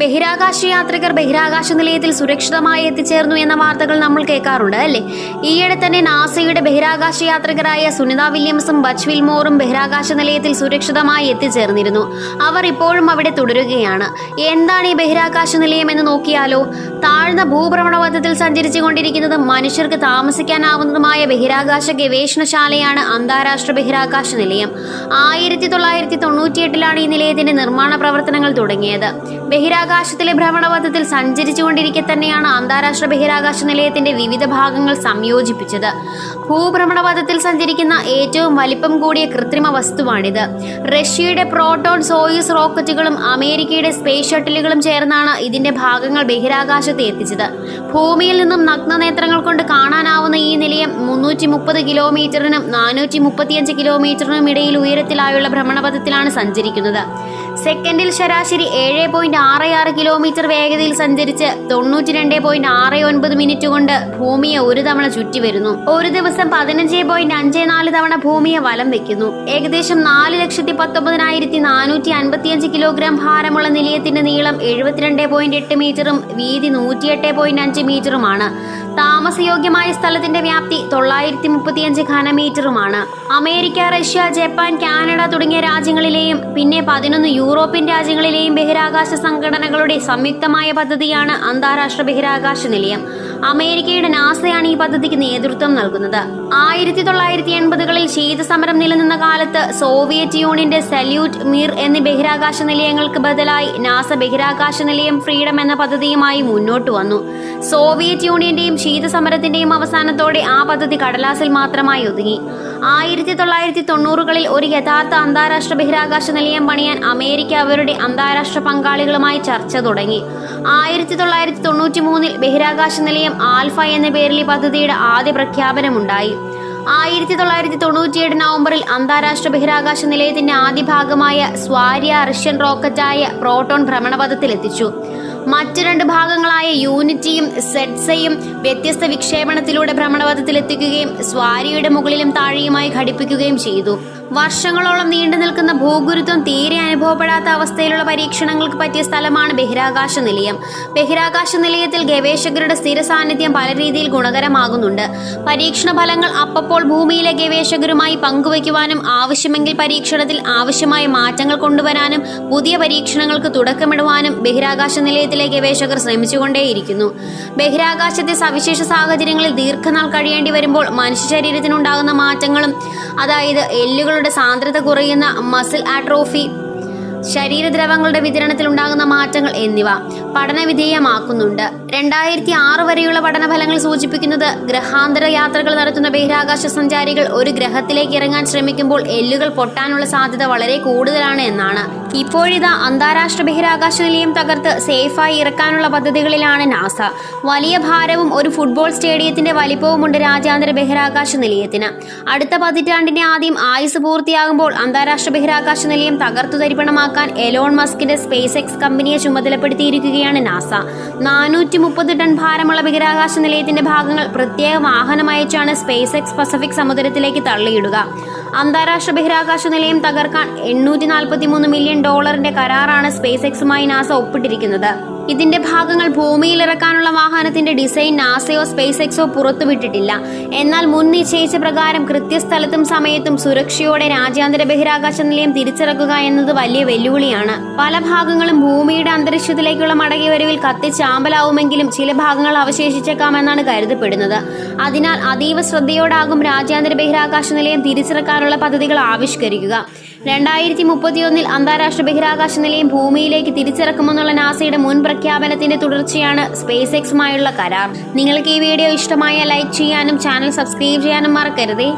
ബഹിരാകാശ യാത്രികർ ബഹിരാകാശ നിലയത്തിൽ സുരക്ഷിതമായി എത്തിച്ചേർന്നു എന്ന വാർത്തകൾ നമ്മൾ കേൾക്കാറുണ്ട് അല്ലേ? ഈയിടെ തന്നെ നാസയുടെ ബഹിരാകാശ യാത്രികരായ സുനിത വില്യംസും ബച്ച് വിൽമോറും ബഹിരാകാശ നിലയത്തിൽ സുരക്ഷിതമായി എത്തിച്ചേർന്നിരുന്നു. അവർ ഇപ്പോഴും അവിടെ തുടരുകയാണ്. എന്താണ് ഈ ബഹിരാകാശ നിലയം എന്ന് നോക്കിയാലോ താഴ്ന്ന ഭൂഭ്രമണപഥത്തിൽ സഞ്ചരിച്ചു കൊണ്ടിരിക്കുന്നതും മനുഷ്യർക്ക് താമസിക്കാനാവുന്നതുമായ ബഹിരാകാശ ഗവേഷണശാലയാണ് അന്താരാഷ്ട്ര ബഹിരാകാശ നിലയം. ആയിരത്തി തൊള്ളായിരത്തി തൊണ്ണൂറ്റിയെട്ടിലാണ് ഈ നിലയത്തിന്റെ നിർമ്മാണ പ്രവർത്തനങ്ങൾ തുടങ്ങിയത്. ബഹിരാകാശത്തിലെ ഭ്രമണപഥത്തിൽ സഞ്ചരിച്ചുകൊണ്ടിരിക്കെ തന്നെയാണ് അന്താരാഷ്ട്ര ബഹിരാകാശ നിലയത്തിന്റെ വിവിധ ഭാഗങ്ങൾ സംയോജിപ്പിച്ചത്. ഭൂഭ്രമണപഥത്തിൽ സഞ്ചരിക്കുന്ന ഏറ്റവും വലിപ്പം കൂടിയ കൃത്രിമ വസ്തുവാണിത്. റഷ്യയുടെ പ്രോട്ടോൺ സോയിസ് റോക്കറ്റുകളും അമേരിക്കയുടെ സ്പേസ് ഷട്ടിലുകളും ചേർന്നാണ് ഇതിന്റെ ഭാഗങ്ങൾ ബഹിരാകാശത്ത് എത്തിച്ചത്. ഭൂമിയിൽ നിന്നും നഗ്നനേത്രങ്ങൾ കൊണ്ട് കാണാനാവുന്ന ഈ നിലയം മുന്നൂറ്റി മുപ്പത് കിലോമീറ്ററിനും നാനൂറ്റി മുപ്പത്തിയഞ്ച് കിലോമീറ്ററിനും ഇടയിൽ ഉയരത്തിലായുള്ള ഭ്രമണപഥത്തിലാണ് സഞ്ചരിക്കുന്നത്. സെക്കൻഡിൽ ശരാശരി ഏഴ് പോയിന്റ് ആറ് ആറ് കിലോമീറ്റർ വേഗതയിൽ സഞ്ചരിച്ച് തൊണ്ണൂറ്റി രണ്ട് പോയിന്റ് ആറ് ഒൻപത് മിനിറ്റ് കൊണ്ട് ഭൂമിയെ ഒരു തവണ ചുറ്റി വരുന്നു. ഒരു ദിവസം പതിനഞ്ച് പോയിന്റ് അഞ്ച് നാല് തവണ ഭൂമിയെ വലം വെക്കുന്നു. ഏകദേശം നാല് ലക്ഷത്തി പത്തൊമ്പതിനായിരത്തി നാനൂറ്റി അൻപത്തിയഞ്ച് കിലോഗ്രാം ഭാരമുള്ള നിലയത്തിന്റെ നീളം എഴുപത്തിരണ്ട് പോയിന്റ് എട്ട് മീറ്ററും വീതി നൂറ്റിയെട്ട് പോയിന്റ് അഞ്ച് മീറ്ററുമാണ്. താമസയോഗ്യമായ സ്ഥലത്തിന്റെ വ്യാപ്തി തൊള്ളായിരത്തി മുപ്പത്തിയഞ്ച് ഘനമീറ്ററുമാണ്. അമേരിക്ക റഷ്യ ജപ്പാൻ കാനഡ തുടങ്ങിയ രാജ്യങ്ങളിലെയും പിന്നെ പതിനൊന്ന് യൂറോപ്യൻ രാജ്യങ്ങളിലെയും ബഹിരാകാശ സംഘടനകളുടെ സംയുക്തമായ പദ്ധതിയാണ് അന്താരാഷ്ട്ര ബഹിരാകാശ നിലയം. അമേരിക്കയുടെ നാസയാണ് ഈ പദ്ധതിക്ക് നേതൃത്വം നൽകുന്നത്. ആയിരത്തി തൊള്ളായിരത്തി എൺപതുകളിൽ ശീതസമരം നിലനിന്ന കാലത്ത് സോവിയറ്റ് യൂണിയന്റെ സല്യൂട്ട് മിർ എന്നീ ബഹിരാകാശ നിലയങ്ങൾക്ക് ബദലായി നാസ ബഹിരാകാശ നിലയം ഫ്രീഡം എന്ന പദ്ധതിയുമായി മുന്നോട്ട് വന്നു. സോവിയറ്റ് യൂണിയന്റെയും ശീതസമരത്തിന്റെയും അവസാനത്തോടെ ആ പദ്ധതി കടലാസിൽ മാത്രമായി ഒതുങ്ങി. ആയിരത്തി തൊള്ളായിരത്തി തൊണ്ണൂറുകളിൽ ഒരു യഥാർത്ഥ അന്താരാഷ്ട്ര ബഹിരാകാശ നിലയം പണിയാൻ അമേരിക്ക അവരുടെ അന്താരാഷ്ട്ര പങ്കാളികളുമായി ചർച്ച തുടങ്ങി. ആയിരത്തി തൊള്ളായിരത്തി തൊണ്ണൂറ്റി മൂന്നിൽ ബഹിരാകാശ നിലയം ആൽഫ എന്ന പേരിൽ പദ്ധതിയുടെ ആദ്യ പ്രഖ്യാപനമുണ്ടായി. ആയിരത്തി തൊള്ളായിരത്തി തൊണ്ണൂറ്റിയേഴ് നവംബറിൽ അന്താരാഷ്ട്ര ബഹിരാകാശ നിലയത്തിന്റെ ആദ്യ ഭാഗമായ സ്വാര്യ റഷ്യൻ റോക്കറ്റായ പ്രോട്ടോൺ ഭ്രമണപഥത്തിലെത്തിച്ചു. മറ്റു രണ്ട് ഭാഗങ്ങളായ യൂണിറ്റിയും സെഡ്സയും വ്യത്യസ്ത വിക്ഷേപണത്തിലൂടെ ഭ്രമണപഥത്തിലെത്തിക്കുകയും സ്വാരിയുടെ മുകളിലും താഴെയുമായി ഘടിപ്പിക്കുകയും ചെയ്തു. വർഷങ്ങളോളം നീണ്ടു നിൽക്കുന്ന ഭൂഗുരുത്വം തീരെ അനുഭവപ്പെടാത്ത അവസ്ഥയിലുള്ള പരീക്ഷണങ്ങൾക്ക് പറ്റിയ സ്ഥലമാണ് ബഹിരാകാശ നിലയം. ബഹിരാകാശ നിലയത്തിൽ ഗവേഷകരുടെ സ്ഥിര സാന്നിധ്യം പല രീതിയിൽ ഗുണകരമാകുന്നുണ്ട്. പരീക്ഷണ ഫലങ്ങൾ അപ്പപ്പോൾ ഭൂമിയിലെ ഗവേഷകരുമായി പങ്കുവയ്ക്കുവാനും ആവശ്യമെങ്കിൽ പരീക്ഷണത്തിൽ ആവശ്യമായ മാറ്റങ്ങൾ കൊണ്ടുവരാനും പുതിയ പരീക്ഷണങ്ങൾക്ക് തുടക്കമിടുവാനും ബഹിരാകാശ നിലയത്തിലെ ഗവേഷകർ ശ്രമിച്ചുകൊണ്ടേയിരിക്കുന്നു. ബഹിരാകാശത്തെ സവിശേഷ സാഹചര്യങ്ങളിൽ ദീർഘനാൾ കഴിയേണ്ടി വരുമ്പോൾ മനുഷ്യ ശരീരത്തിനുണ്ടാകുന്ന മാറ്റങ്ങളും അതായത് എല്ലുകളുടെ സാന്ദ്രത കുറയുന്ന മസിൽ ആട്രോഫി ശരീരദ്രവങ്ങളുടെ വിതരണത്തിൽ ഉണ്ടാകുന്ന മാറ്റങ്ങൾ എന്നിവ പഠനവിധേയമാക്കുന്നുണ്ട് രണ്ടായിരത്തി ആറ് വരെയുള്ള പഠനഫലങ്ങൾ സൂചിപ്പിക്കുന്നത് ഗ്രഹാന്തര യാത്രകൾ നടത്തുന്ന ബഹിരാകാശ സഞ്ചാരികൾ ഒരു ഗ്രഹത്തിലേക്ക് ഇറങ്ങാൻ ശ്രമിക്കുമ്പോൾ എല്ലുകൾ പൊട്ടാനുള്ള സാധ്യത വളരെ കൂടുതലാണ് എന്നാണ്. ഇപ്പോഴിതാ അന്താരാഷ്ട്ര ബഹിരാകാശ നിലയം തകർത്ത് സേഫായി ഇറക്കാനുള്ള പദ്ധതികളിലാണ് നാസ. വലിയ ഭാരവും ഒരു ഫുട്ബോൾ സ്റ്റേഡിയത്തിന്റെ വലിപ്പവുമുണ്ട് രാജ്യാന്തര ബഹിരാകാശ നിലയത്തിന്. അടുത്ത പതിറ്റാണ്ടിന്റെ ആദ്യം ആയുസ് പൂർത്തിയാകുമ്പോൾ അന്താരാഷ്ട്ര ബഹിരാകാശ നിലയം തകർത്തു തരിപ്പണമാക്കാൻ എലോൺ മസ്കിന്റെ സ്പേസ് എക്സ് കമ്പനിയെ ചുമതലപ്പെടുത്തിയിരിക്കുകയാണ് നാസ. നാനൂറ്റി മുപ്പത് ടൺ ഭാരമുള്ള ബഹിരാകാശ നിലയത്തിന്റെ ഭാഗങ്ങൾ പ്രത്യേക വാഹനം അയച്ചാണ് സ്പേസ് എക്സ് പസഫിക് സമുദ്രത്തിലേക്ക് തള്ളിയിടുക. അന്താരാഷ്ട്ര ബഹിരാകാശ നിലയം തകർക്കാൻ എണ്ണൂറ്റി നാൽപ്പത്തി മൂന്ന് മില്യൺ ഡോളറിന്റെ കരാറാണ് സ്പേസ് എക്സുമായി നാസ ഒപ്പിട്ടിരിക്കുന്നത് ഇതിന്റെ ഭാഗങ്ങൾ ഭൂമിയിൽ ഇറക്കാനുള്ള വാഹനത്തിന്റെ ഡിസൈൻ നാസയോ സ്പേസ് എക്സോ പുറത്തുവിട്ടിട്ടില്ല. എന്നാൽ മുൻ നിശ്ചയിച്ച പ്രകാരം കൃത്യസ്ഥലത്തും സമയത്തും സുരക്ഷയോടെ രാജ്യാന്തര ബഹിരാകാശ നിലയം തിരിച്ചിറക്കുക എന്നത് വലിയ വെല്ലുവിളിയാണ്. പല ഭാഗങ്ങളും ഭൂമിയുടെ അന്തരീക്ഷത്തിലേക്കുള്ള മടങ്ങിവരവിൽ കത്തിച്ചാമ്പലാവുമെങ്കിലും ചില ഭാഗങ്ങൾ അവശേഷിച്ചേക്കാമെന്നാണ് കരുതപ്പെടുന്നത്. അതിനാൽ അതീവ ശ്രദ്ധയോടാകും രാജ്യാന്തര ബഹിരാകാശ നിലയം തിരിച്ചിറക്കാനുള്ള പദ്ധതികൾ ആവിഷ്കരിക്കുക. രണ്ടായിരത്തി മുപ്പത്തിയൊന്നിൽ അന്താരാഷ്ട്ര ബഹിരാകാശ നിലയം ഭൂമിയിലേക്ക് തിരിച്ചിറക്കുമെന്നുള്ള നാസയുടെ മുൻ പ്രഖ്യാപനത്തിന്റെ തുടർച്ചയാണ് സ്പേസ് എക്സുമായുള്ള കരാർ. നിങ്ങൾക്ക് ഈ വീഡിയോ ഇഷ്ടമായ ലൈക്ക് ചെയ്യാനും ചാനൽ സബ്സ്ക്രൈബ് ചെയ്യാനും മറക്കരുതേ.